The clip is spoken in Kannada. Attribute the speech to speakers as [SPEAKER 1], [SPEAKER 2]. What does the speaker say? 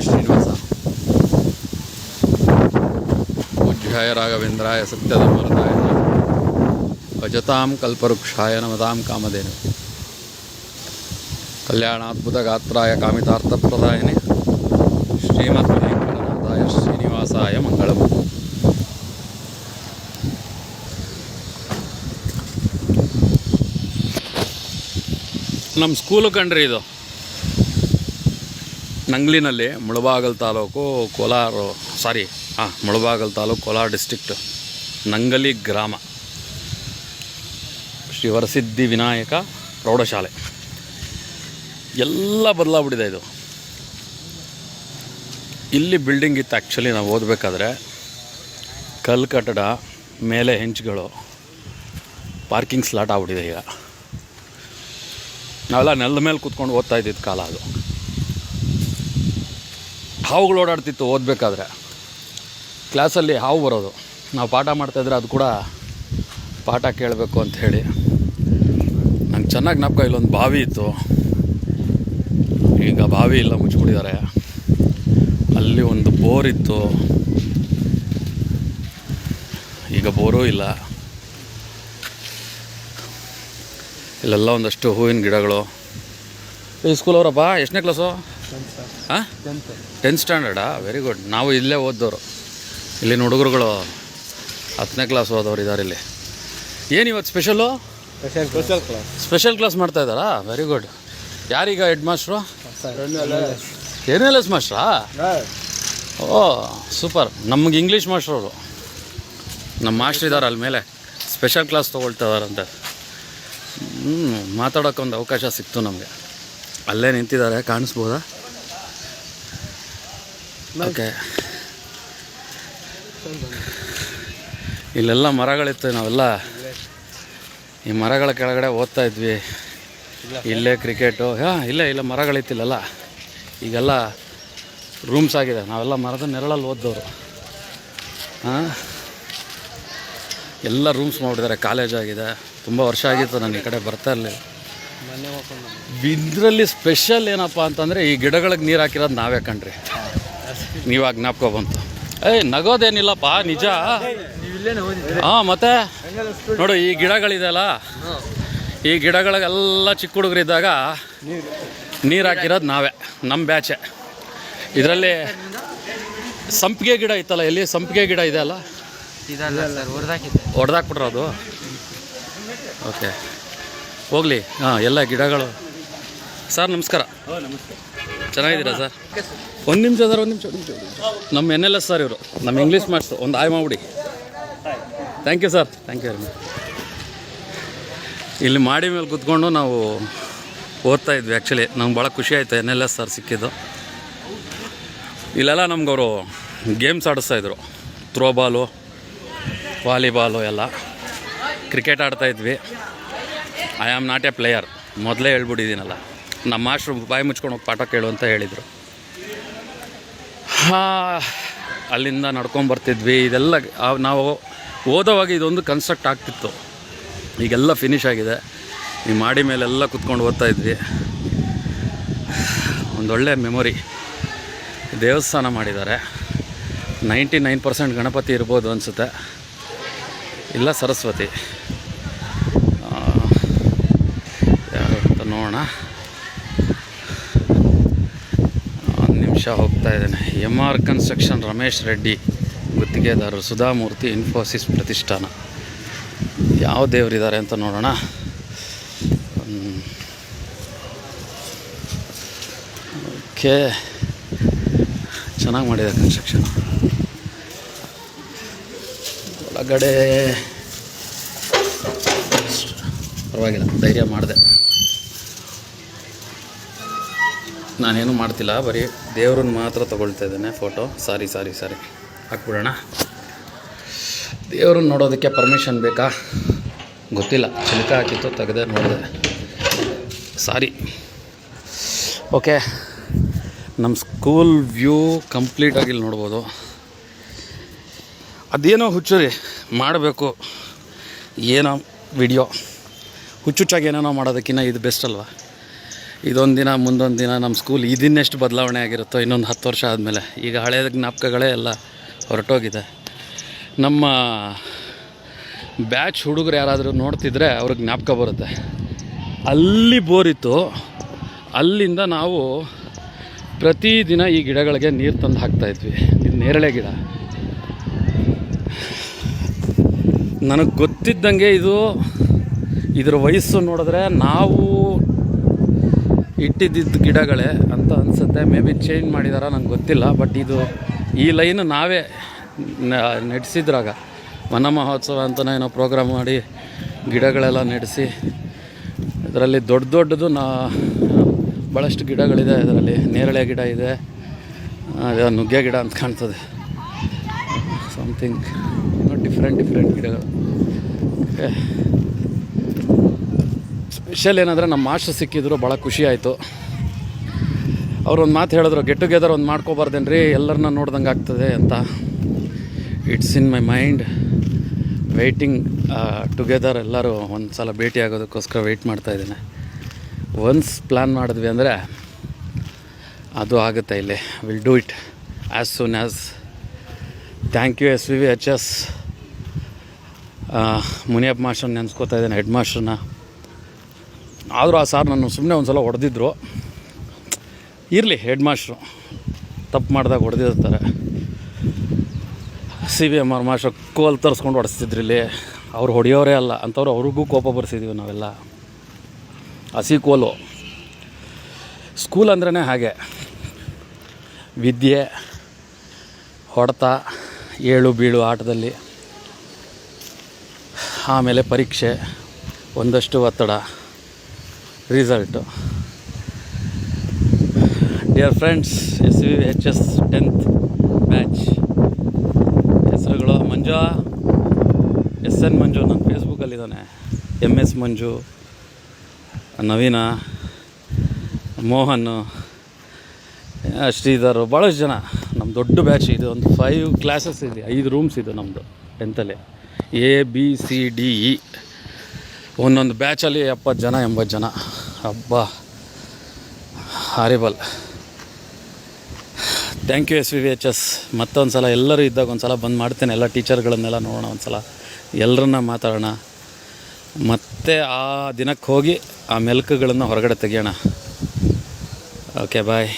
[SPEAKER 1] ಶ್ರೀನಿವಾಸ ಪೂಜ್ಯಾಯ ರಾಘವೇಂದ್ರಾಯ ಸತ್ಯಧರ್ಮರತಾಯ ಭಜತಾಂ ಕಲ್ಪವೃಕ್ಷಾಯ ನಮತಾಂ ಕಾಮಧೇನು. ಕಲ್ಯಾಣಾದ್ಭುತ ಗಾತ್ರಾಯ ಕಾಮಿತಾರ್ಥಪ್ರದಾಯನೆ. ಶ್ರೀಮತ್ ವೆಂಕಟನಾಥಾಯ ಶ್ರೀನಿವಾಸಾಯ ಮಂಗಳಂ. ನಮ್ಮ ಸ್ಕೂಲು ಕಂಡ್ರಿ ಇದು. ನಂಗ್ಲಿನಲ್ಲಿ ಮುಳಬಾಗಲ್ ತಾಲೂಕು ಕೋಲಾರ ಸಾರಿ ಹಾಂ, ಮುಳಬಾಗಲ್ ತಾಲೂಕು ಕೋಲಾರ ಡಿಸ್ಟ್ರಿಕ್ಟ್ ನಂಗಲಿ ಗ್ರಾಮ. ಶ್ರೀ ವರಸಿದ್ಧಿ ವಿನಾಯಕ ಪ್ರೌಢಶಾಲೆ. ಎಲ್ಲ ಬದಲಾಗ್ಬಿಟ್ಟಿದೆ ಇದು. ಇಲ್ಲಿ ಬಿಲ್ಡಿಂಗ್ ಇತ್ತು ಆ್ಯಕ್ಚುಲಿ ನಾವು ಓದಬೇಕಾದ್ರೆ ಕಲ್ ಕಟ್ಟಡ ಮೇಲೆ ಹೆಂಚುಗಳು ಪಾರ್ಕಿಂಗ್ ಸ್ಲಾಟ್ ಆಗ್ಬಿಟ್ಟಿದೆ ಈಗ. ನಾವೆಲ್ಲ ನೆಲದ ಮೇಲೆ ಕೂತ್ಕೊಂಡು ಓದ್ತಾ ಇದ್ದಿದ್ದು ಕಾಲ ಅದು. ಹಾವುಗಳು ಓಡಾಡ್ತಿತ್ತು, ಓದಬೇಕಾದ್ರೆ. ಕ್ಲಾಸಲ್ಲಿ ಹಾವು ಬರೋದು. ನಾವು ಪಾಠ ಮಾಡ್ತಾಯಿದ್ರೆ ಅದು ಕೂಡ ಪಾಠ ಕೇಳಬೇಕು ಅಂತ ಹೇಳಿ. ನಂಗೆ ಚೆನ್ನಾಗಿ ಜ್ಞಾಪಕ, ಇಲ್ಲೊಂದು ಬಾವಿ ಇತ್ತು. ಈಗ ಬಾವಿ ಇಲ್ಲ, ಮುಚ್ಚಿಬಿಟ್ಟಿದ್ದಾರೆ. ಅಲ್ಲಿ ಒಂದು ಬೋರ್ ಇತ್ತು. ಈಗ ಬೋರೂ ಇಲ್ಲ. ಇಲ್ಲೆಲ್ಲ ಒಂದಷ್ಟು ಹೂವಿನ ಗಿಡಗಳು. ಈ ಸ್ಕೂಲ್ ಅವರಪ್ಪ, ಎಷ್ಟನೇ ಕ್ಲಾಸು ಹಾಂ? ಟೆಂತ್ ಸ್ಟ್ಯಾಂಡರ್ಡಾ ವೆರಿ ಗುಡ್ ನಾವು ಇಲ್ಲೇ ಓದ್ದವರು. ಇಲ್ಲಿನ ಹುಡುಗರುಗಳು ಹತ್ತನೇ ಕ್ಲಾಸ್ ಓದೋರು ಇದ್ದಾರೆ ಇಲ್ಲಿ. ಏನು ಇವತ್ತು special
[SPEAKER 2] special class
[SPEAKER 1] special class ಮಾಡ್ತಾ ಇದ್ದಾರಾ? ವೆರಿ ಗುಡ್ ಯಾರೀಗ head master N L S ಮಾಸ್ಟ್ರಾ ಓ ಸೂಪರ್ ನಮ್ಗೆ ಇಂಗ್ಲೀಷ್ ಮಾಸ್ಟ್ರ್ ಅವರು. ನಮ್ಮ ಮಾಸ್ಟ್ರ್ ಇದ್ದಾರೆ ಅಲ್ಲಿ ಮೇಲೆ. ಸ್ಪೆಷಲ್ ಕ್ಲಾಸ್ ತೊಗೊಳ್ತಾ ಇದಾರಂತೆ ಹ್ಞೂ ಮಾತಾಡೋಕ್ಕೊಂದು ಒಂದು ಅವಕಾಶ ಸಿಕ್ತು ನಮಗೆ. ಅಲ್ಲೇ ನಿಂತಿದ್ದಾರೆ. ಕಾಣಿಸ್ಬೋದಾ? ಓಕೆ ಇಲ್ಲೆಲ್ಲ ಮರಗಳಿತ್ತು ನಾವೆಲ್ಲ. ಈ ಮರಗಳ ಕೆಳಗಡೆ ಓದ್ತಾ ಇದ್ವಿ. ಇಲ್ಲೇ. ಕ್ರಿಕೆಟು ಹಾಂ ಇಲ್ಲೇ ಇಲ್ಲ ಮರಗಳಿತ್ತಿಲ್ಲಲ್ಲ. ಈಗೆಲ್ಲ ರೂಮ್ಸ್ ಆಗಿದೆ. ನಾವೆಲ್ಲ ಮರದ ನೆರಳಲ್ಲಿ ಓದ್ದವರು. ಹಾಂ? ಎಲ್ಲ ರೂಮ್ಸ್ ಮಾಡಿದ್ದಾರೆ. ಕಾಲೇಜ್ ಆಗಿದೆ. ತುಂಬ ವರ್ಷ ಆಗಿತ್ತು ನಾನು ಈ ಕಡೆ ಬರ್ತಾ ಇರಲಿಲ್ಲ. ಇದರಲ್ಲಿ ಸ್ಪೆಷಲ್ ಏನಪ್ಪ ಅಂತಂದರೆ ಈ ಗಿಡಗಳಿಗೆ ನೀರು ಹಾಕಿರೋದು ನಾವೇ ಕಣ್ರಿ. ನೀವಾಗ ಜ್ಞಾಪಕ ಬಂತು. ಏಯ್ ನಗೋದೇನಿಲ್ಲಪ್ಪ ನಿಜ? ಹಾ ಮತ್ತೆ? ನೋಡು ಈ ಗಿಡಗಳಿದೆಯಲ್ಲ ಈ ಗಿಡಗಳಿಗೆಲ್ಲ ಚಿಕ್ಕ ಹುಡುಗರಿದ್ದಾಗ ನೀರು ಹಾಕಿರೋದು ನಾವೇ ನಮ್ಮ ಬ್ಯಾಚೆ. ಇದರಲ್ಲಿ ಸಂಪಿಗೆ ಗಿಡ ಇತ್ತಲ್ಲ ಎಲ್ಲಿ ಸಂಪಿಗೆ ಗಿಡ ಇದೆ ಅಲ್ಲ? ಹೊಡೆದಾಕ್ಬಿಟ್ರೆ ಅದು? ಓಕೆ. ಹೋಗಲಿ ಹಾಂ ಎಲ್ಲ ಗಿಡಗಳು. ಸರ್ ನಮಸ್ಕಾರ. ಚೆನ್ನಾಗಿದ್ದೀರಾ ಸರ್? ಒಂದು ನಿಮಿಷ ಸರ್ ಒಂದು ನಿಮಿಷ ನಿಮಿಷ ನಮ್ಮ ಎನ್ ಎಲ್ ಎಸ್ ಸರ್ ಇವರು. ನಮ್ಮ ಇಂಗ್ಲೀಷ್ ಮಾಸ್ಟರ್ ಒಂದು ಆಯ್ ಮಾಡ್ಬಿಡಿ. Thank you sir thank you very much ಇಲ್ಲಿ ಮಾಡಿ ಮೇಲೆ ಕೂತ್ಕೊಂಡು ನಾವು ಓದ್ತಾ ಇದ್ವಿ ಆ್ಯಕ್ಚುಲಿ ನಮ್ಗೆ ಭಾಳ ಖುಷಿ ಆಯಿತು ಎನ್ ಎಲ್ ಎಸ್ ಸರ್ ಸಿಕ್ಕಿದ್ದು. ಇಲ್ಲೆಲ್ಲ ನಮ್ಗೆ ಅವರು ಗೇಮ್ಸ್ ಆಡಿಸ್ತಾಯಿದ್ರು ಥ್ರೋಬಾಲು ವಾಲಿಬಾಲು ಎಲ್ಲ. ಕ್ರಿಕೆಟ್ ಆಡ್ತಾ ಇದ್ವಿ. I am not a player ಮೊದಲೇ ಹೇಳ್ಬಿಟ್ಟಿದ್ದೀನಲ್ಲ. ನಮ್ಮ ಮಾಸ್ಟ್ರು ಬಾಯಿ ಮುಚ್ಕೊಂಡು ಹೋಗಿ ಪಾಠ ಕೇಳು ಅಂತ ಹೇಳಿದರು. ಅಲ್ಲಿಂದ ನಡ್ಕೊಂಡು ಬರ್ತಿದ್ವಿ. ಇದೆಲ್ಲ ನಾವು ಓದೋವಾಗ ಇದೊಂದು ಕನ್ಸ್ಟ್ರಕ್ಟ್ ಆಗ್ತಿತ್ತು. ಈಗೆಲ್ಲ ಫಿನಿಶ್ ಆಗಿದೆ. ಈ ಮಾಡಿ ಮೇಲೆಲ್ಲ ಕುತ್ಕೊಂಡು ಓದ್ತಾ ಇದ್ವಿ. ಒಂದೊಳ್ಳೆ ಮೆಮೊರಿ ದೇವಸ್ಥಾನ ಮಾಡಿದ್ದಾರೆ. ನೈಂಟಿ ನೈನ್ ಪರ್ಸೆಂಟ್ ಗಣಪತಿ ಇರ್ಬೋದು ಅನಿಸುತ್ತೆ. ಇಲ್ಲ ಸರಸ್ವತಿ. ನೋಡೋಣ. ನಿಮಿಷ ಹೋಗ್ತಾ ಇದ್ದೇನೆ. M R construction Ramesh Reddy, ಗುತ್ತಿಗೆದಾರರು ಸುಧಾಮೂರ್ತಿ ಇನ್ಫೋಸಿಸ್ ಪ್ರತಿಷ್ಠಾನ. ಯಾವ ದೇವರಿದ್ದಾರೆ ಅಂತ ನೋಡೋಣ. ಓಕೆ. ಚೆನ್ನಾಗಿ ಮಾಡಿದೆ ಕನ್ಸ್ಟ್ರಕ್ಷನ್ ಒಳಗಡೆ. ಪರವಾಗಿಲ್ಲ, ಧೈರ್ಯ ಮಾಡಿದೆ. ನಾನೇನು ಮಾಡ್ತಿಲ್ಲ, ಬರೀ ದೇವ್ರನ್ನ ಮಾತ್ರ ತೊಗೊಳ್ತಾ ಇದ್ದೇನೆ ಫೋಟೋ ಸಾರಿ ಸಾರಿ ಸಾರಿ ಹಾಕ್ಬಿಡೋಣ. ದೇವ್ರನ್ನ ನೋಡೋದಕ್ಕೆ ಪರ್ಮಿಷನ್ ಬೇಕಾ? ಗೊತ್ತಿಲ್ಲ. ಚಿಲಕ ಹಾಕಿತ್ತು, ತೆಗೆದೆ ನೋಡಿದೆ. ಸಾರಿ ಓಕೆ ನಮ್ಮ ಸ್ಕೂಲ್ ವ್ಯೂ ಕಂಪ್ಲೀಟಾಗಿ ಇಲ್ಲಿ ನೋಡ್ಬೋದು. ಅದೇನೋ ಹುಚ್ಚುರಿ. ಮಾಡಬೇಕು. ಏನೋ ವಿಡಿಯೋ ಹುಚ್ಚುಚ್ಚಾಗಿ ಏನೇನೋ ಮಾಡೋದಕ್ಕಿಂತ ಇದು ಬೆಸ್ಟ್ ಅಲ್ವಾ? ಇದೊಂದು ದಿನ, ಮುಂದೊಂದು ದಿನ ನಮ್ಮ ಸ್ಕೂಲ್ ಇದನ್ನೆಷ್ಟು ಬದಲಾವಣೆ ಆಗಿರುತ್ತೋ, ಇನ್ನೊಂದು ಹತ್ತು ವರ್ಷ ಆದಮೇಲೆ. ಈಗ ಹಳೆಯ ಜ್ಞಾಪಕಗಳೇ ಎಲ್ಲ ಹೊರಟೋಗಿದೆ. ನಮ್ಮ ಬ್ಯಾಚ್ ಹುಡುಗರು ಯಾರಾದರೂ ನೋಡ್ತಿದ್ರೆ ಅವ್ರಿಗೆ ಜ್ಞಾಪಕ ಬರುತ್ತೆ. ಅಲ್ಲಿ ಬೋರಿತ್ತು ಅಲ್ಲಿಂದ ನಾವು ಪ್ರತಿದಿನ ಈ ಗಿಡಗಳಿಗೆ ನೀರು ತಂದು ಹಾಕ್ತಾಯಿದ್ವಿ ಇದು ನೇರಳೆ ಗಿಡ. ನನಗೆ ಗೊತ್ತಿದ್ದಂಗೆ ಇದು ಇದರ ವಯಸ್ಸು ನೋಡಿದ್ರೆ ನಾವು ಇಟ್ಟಿದ್ದಿದ್ದ ಗಿಡಗಳೇ ಅಂತ ಅನಿಸುತ್ತೆ. ಮೇ ಬಿ ಚೇಂಜ್ ಮಾಡಿದಾರ ನಂಗೆ ಗೊತ್ತಿಲ್ಲ ಬಟ್ ಇದು ಈ ಲೈನ್ ನಾವೇ ನಡೆಸಿದ್ರಾಗ. ವನ ಮಹೋತ್ಸವ ಅಂತಲೇ ಏನೋ ಪ್ರೋಗ್ರಾಮ್ ಮಾಡಿ ಗಿಡಗಳೆಲ್ಲ ನಡೆಸಿ, ಇದರಲ್ಲಿ ದೊಡ್ಡ ದೊಡ್ಡದು ನಾ ಭಾಳಷ್ಟು ಗಿಡಗಳಿದೆ ಇದರಲ್ಲಿ. ನೇರಳೆ ಗಿಡ ಇದೆ. ನುಗ್ಗೆ ಗಿಡ ಅಂತ ಕಾಣ್ತದೆ. ಸಮಥಿಂಗ್ ಡಿಫ್ರೆಂಟ್ ಡಿಫ್ರೆಂಟ್ ಗಿಡಗಳು. ಸ್ಪೆಷಲ್ ಏನಂದರೆ ನಮ್ಮ ಮಾಸ್ಟರ್ ಸಿಕ್ಕಿದ್ರು ಭಾಳ ಖುಷಿ ಆಯಿತು. ಅವರು ಒಂದು ಮಾತು ಹೇಳಿದ್ರು ಗೆಟ್ ಟುಗೆದರ್ ಒಂದು ಮಾಡ್ಕೋಬಾರ್ದೇನ್ರಿ ಎಲ್ಲರನ್ನ ನೋಡ್ದಂಗೆ ಆಗ್ತದೆ ಅಂತ. It's in my mind waiting together ಎಲ್ಲರೂ ಒಂದು ಸಲ ಭೇಟಿ ಆಗೋದಕ್ಕೋಸ್ಕರ ವೆಯ್ಟ್ ಮಾಡ್ತಾ ಇದ್ದೀನಿ. ಒನ್ಸ್ ಪ್ಲ್ಯಾನ್ ಮಾಡಿದ್ವಿ ಅಂದರೆ ಅದು ಆಗುತ್ತೆ ಇಲ್ಲಿ. Will do it as soon as thank you S V V H S Muniyappa master ನೆನೆಸ್ಕೋತಾ ಇದ್ದೇನೆ ಹೆಡ್ ಮಾಸ್ಟರ್ನ ಆದರೂ ಆ ಸಾರ್ ನಾನು ಸುಮ್ಮನೆ ಒಂದು ಸಲ ಹೊಡೆದಿದ್ರು. ಇರಲಿ ಹೆಡ್ ಮಾಸ್ಟ್ರು ತಪ್ಪು ಮಾಡಿದಾಗ ಹೊಡೆದಿರ್ತಾರೆ. C B M R master ಕೋಲ್ ತರಿಸ್ಕೊಂಡು ಹೊಡೆಸ್ತಿದ್ರು ಇಲ್ಲಿ ಅವ್ರು ಹೊಡೆಯೋರೇ ಅಲ್ಲ, ಅಂಥವ್ರು ಅವ್ರಿಗೂ ಕೋಪ ಬರ್ಸಿದ್ದೀವಿ ನಾವೆಲ್ಲ. ಹಸಿ ಕೋಲು. ಸ್ಕೂಲ್ ಅಂದ್ರೇ ಹಾಗೆ. ವಿದ್ಯೆ, ಹೊಡೆತ, ಏಳು ಬೀಳು ಆಟದಲ್ಲಿ. ಆಮೇಲೆ ಪರೀಕ್ಷೆ, ಒಂದಷ್ಟು ಒತ್ತಡ. Result dear friends S V H S tenth batch ಹೆಸರುಗಳು ಮಂಜು ಎಸ್ ಎನ್ ಮಂಜು ನನ್ನ ಫೇಸ್ಬುಕ್ಕಲ್ಲಿದ್ದಾನೆ ಎಂ ಎಸ್ ಮಂಜು, ನವೀನ, ಮೋಹನ್ ಶ್ರೀಧರ್ ಭಾಳಷ್ಟು ಜನ. ನಮ್ಮ ದೊಡ್ಡ ಬ್ಯಾಚ್ ಇದು ಒಂದು ಫೈವ್ ಕ್ಲಾಸಸ್ ಇದೆ, ಐದು ರೂಮ್ಸ್ ಇದು ನಮ್ಮದು ಟೆಂತಲ್ಲಿ A B C D E ಒಂದೊಂದು ಬ್ಯಾಚಲ್ಲಿ ಎಪ್ಪತ್ತು ಜನ, ಎಂಬತ್ತು ಜನ. ಹಬ್ಬ. Horrible thank you S V V H S ಮತ್ತೊಂದು ಸಲ ಎಲ್ಲರೂ ಇದ್ದಾಗ ಒಂದು ಸಲ ಬಂದು ಮಾಡ್ತೇನೆ. ಎಲ್ಲ ಟೀಚರ್ಗಳನ್ನೆಲ್ಲ ನೋಡೋಣ ಒಂದು ಸಲ ಎಲ್ಲರನ್ನ ಮಾತಾಡೋಣ. ಮತ್ತೆ ಆ ದಿನಕ್ಕೆ ಹೋಗಿ ಆ ಮೆಲ್ಕುಗಳನ್ನು ಹೊರಗಡೆ ತೆಗಿಯೋಣ. Okay bye